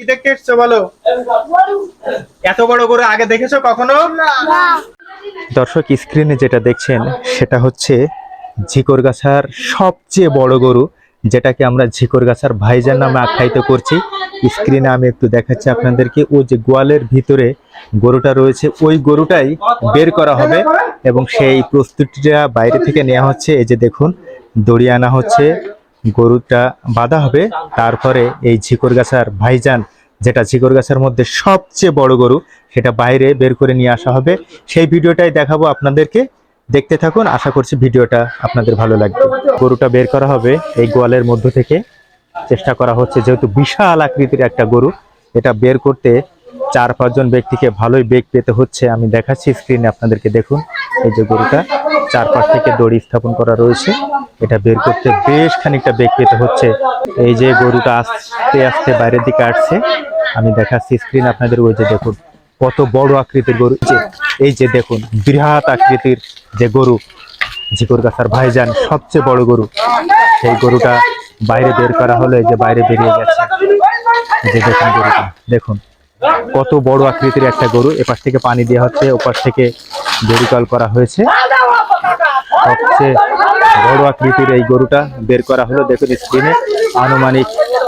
কি দেখতে এসছো বলো? এত বড় গরু আগে দেখেছ কখনো? দর্শক স্ক্রিনে যেটা দেখছেন সেটা হচ্ছে ঝিকরগাছার সবচেয়ে বড় গরু যেটাকে আমরা ঝিকরগাছার ভাইজান নামে আখ্যায়িত করছি। স্ক্রিনে আমি একটু দেখাচ্ছি আপনাদেরকে। ও যে গোয়ালের ভিতরে গরুটা রয়েছে ওই গরুটাই বের করা হবে এবং সেই প্রস্তুতিটা বাইরে থেকে নেওয়া হচ্ছে। এই যে দেখুন দড়ি আনা হচ্ছে। গরুটা বাঁধা হবে। তারপরে এই ঝিকরগাছার ভাইজান, যেটা ঝিকরগাছার মধ্যে সবচেয়ে বড় গরু, সেটা বাইরে বের করে নিয়ে আসা হবে। সেই ভিডিওটাই দেখাবো আপনাদেরকে। দেখতে থাকুন, আশা করছি ভিডিওটা আপনাদের ভালো লাগবে। গরুটা বের করা হবে এই গোয়ালের মধ্য থেকে। চেষ্টা করা হচ্ছে, যেহেতু বিশাল আকৃতির একটা গরু, এটা বের করতে চার পাঁচজন ব্যক্তিকে ভালোই বেগ পেতে হচ্ছে। আমি দেখাচ্ছি স্ক্রিনে, আপনাদেরকে দেখুন এই যে গরুটা। চারপাশ থেকে দড়ি স্থাপন করা রয়েছে। এটা বের করতে বেশ খানিকটা বেগ পেতে হচ্ছে। এই যে গরুটা আস্তে আস্তে বাইরের দিকে আসছে, আমি দেখাচ্ছি স্ক্রিন আপনাদের ওই যে দেখুন, কত বড় আকৃতির গরু। এই যে- দেখুন, বৃহৎ আকৃতির যে গরু ঝিকর গাছার ভাইজান, সবচেয়ে বড় গরু। সেই গরুটা বাইরে বের করা হলো, এই যে বাইরে বেরিয়ে গেছে। যে দেখুন গরুটা, দেখুন, কত বড় আকৃতির একটা গরু। এপাশ থেকে পানি দেওয়া হচ্ছে, ওপাশ থেকে দড়িকল করা হয়েছে। সবচেয়ে বড় আকৃতির এই গরুটা বের করা হলো। দেখুন স্ক্রিনে আনুমানিক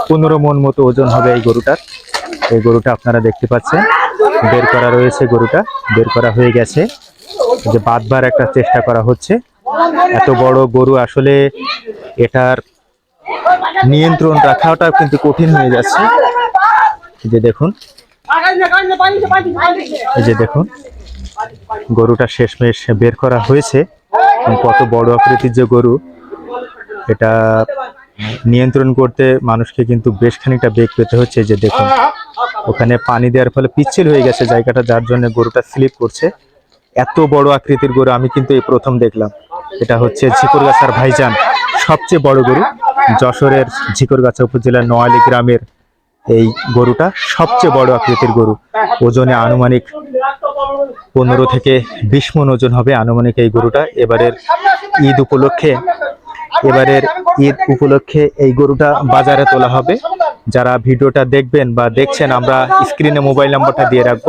পনেরো মন মতো ওজন হবে এই গরুটার। এই গরুটা আপনারা দেখতে পাচ্ছেন। বের করা রয়েছে গরুটা। বের করা হয়ে গেছে। যে বাঁধবার একটা চেষ্টা করা হচ্ছে। এত বড় গরু আসলে এটার নিয়ন্ত্রণ রাখাটা কিন্তু কঠিন হয়ে যাচ্ছে। যে দেখুন। এই যে দেখুন। গরুটা শেষমেশ বের করা হয়েছে। এবং কত বড় আকৃতির যে গরু, এটা নিয়ন্ত্রণ করতে মানুষকে কিন্তু বেশ খানিকটা বেগ পেতে হচ্ছে যে দেখুন। ওখানে পানি দেওয়ার ফলে পিচ্ছিল হয়ে গেছে জায়গাটা, যার জন্য গরুটা স্লিপ করছে। এত বড় আকৃতির গরু আমি কিন্তু এই প্রথম দেখলাম। এটা হচ্ছে ঝিকরগাছার ভাইজান, সবচেয়ে বড় গরু। যশোরের ঝিকরগাছা উপজেলার নোয়ালি গ্রামের এই গরুটা সবচেয়ে বড় আকৃতির গরু। ওজনে আনুমানিক পনেরো থেকে বিশ মন ওজন হবে আনুমানিক এই গরুটা। এবারের ঈদ উপলক্ষে এবারের ঈদ উপলক্ষে এই গরুটা বাজারে তোলা হবে। যারা ভিডিওটা দেখবেন বা দেখছেন আমরা স্ক্রিনে মোবাইল নাম্বারটা দিয়ে রাখব।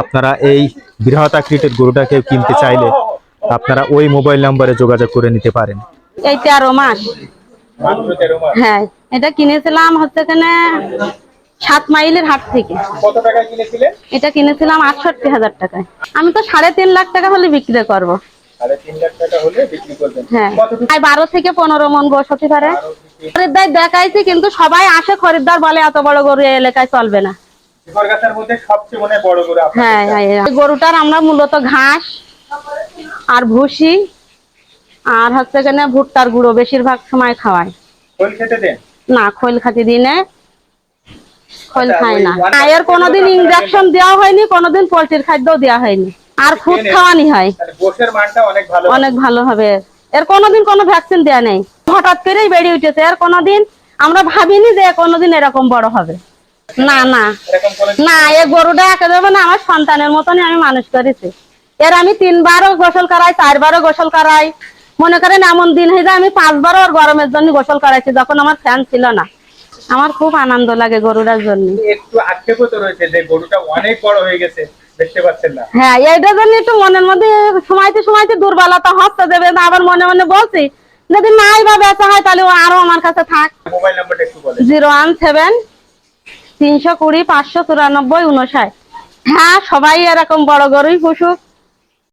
আপনারা এই বৃহৎ আকৃতির গরুটা কেউ কিনতে চাইলে আপনারা ওই মোবাইল নাম্বারে যোগাযোগ করে নিতে পারেন। এই তেরো মাস। হ্যাঁ এটা কিনেছিলাম হচ্ছে এখানে সাত মাইলের হাট থেকে। কত টাকা কিনেছিলেন এটা কিনেছিলাম আটষট্টি হাজার টাকায়। আমি তো সাড়ে তিন লাখ টাকা হলে বিক্রি করব। হ্যাঁ। বারো থেকে পনেরো মন গোস হতে পারে খরিদ্দার দেখাইছি কিন্তু সবাই আসে খরিদ্দার বলে এত বড় গরু এলাকায় চলবে না। হয় হ্যাঁ হ্যাঁ। গরুটার আমরা মূলত ঘাস আর ভুসি আর হচ্ছে ভুট্টার গুঁড়ো বেশিরভাগ সময় খাওয়াই। খোল খেতে দেন? না খোল খাতি দিনে খোল খায় না। এর কোনোদিন ইঞ্জেকশন দেওয়া হয়নি কোনোদিন পোল্ট্রির খাদ্যও দেওয়া হয়নি। আর খুদ খাওয়ানি হয়। অনেক ভালো অনেক ভালো হবে। এর কোনোদিন কোনো ভ্যাকসিন দেওয়া নেই। হঠাৎ করেই বেড়ে উঠেছে। এর কোনোদিন আমরা ভাবিনি যে কোনোদিন এরকম বড় হবে। না না। না এ গরুটা একেবারে না আমার সন্তানের মতনই আমি মানুষ করেছি। এর আমি তিনবারও গোসল করাই চারবারও গোসল করাই। মনে করেন এমন দিন হয়ে যায় আমি পাঁচবারও ওর গরমের জন্য গোসল করাইছি যখন আমার ফ্যান ছিল না। আমার খুব আনন্দ লাগে গরুটার জন্য। একটু আক্ষেপও তো রয়েছে যে গরুটা অনেক বড় হয়ে গেছে দেখতে পাচ্ছেন না। হ্যাঁ এইটার জন্য একটু মনের মধ্যে সময়তে সময়তে দুর্বলতা দেবে না আবার মনে মনে বলছি যদি নাই বা বেচা হয় তাহলে ও আরও আমার কাছে থাক। মোবাইল নাম্বারটা একটু বলেন। জিরো ওয়ান সেভেন তিনশো কুড়ি পাঁচশো চুরানব্বই উনষাট হ্যাঁ সবাই এরকম বড় গরুই পুষুক।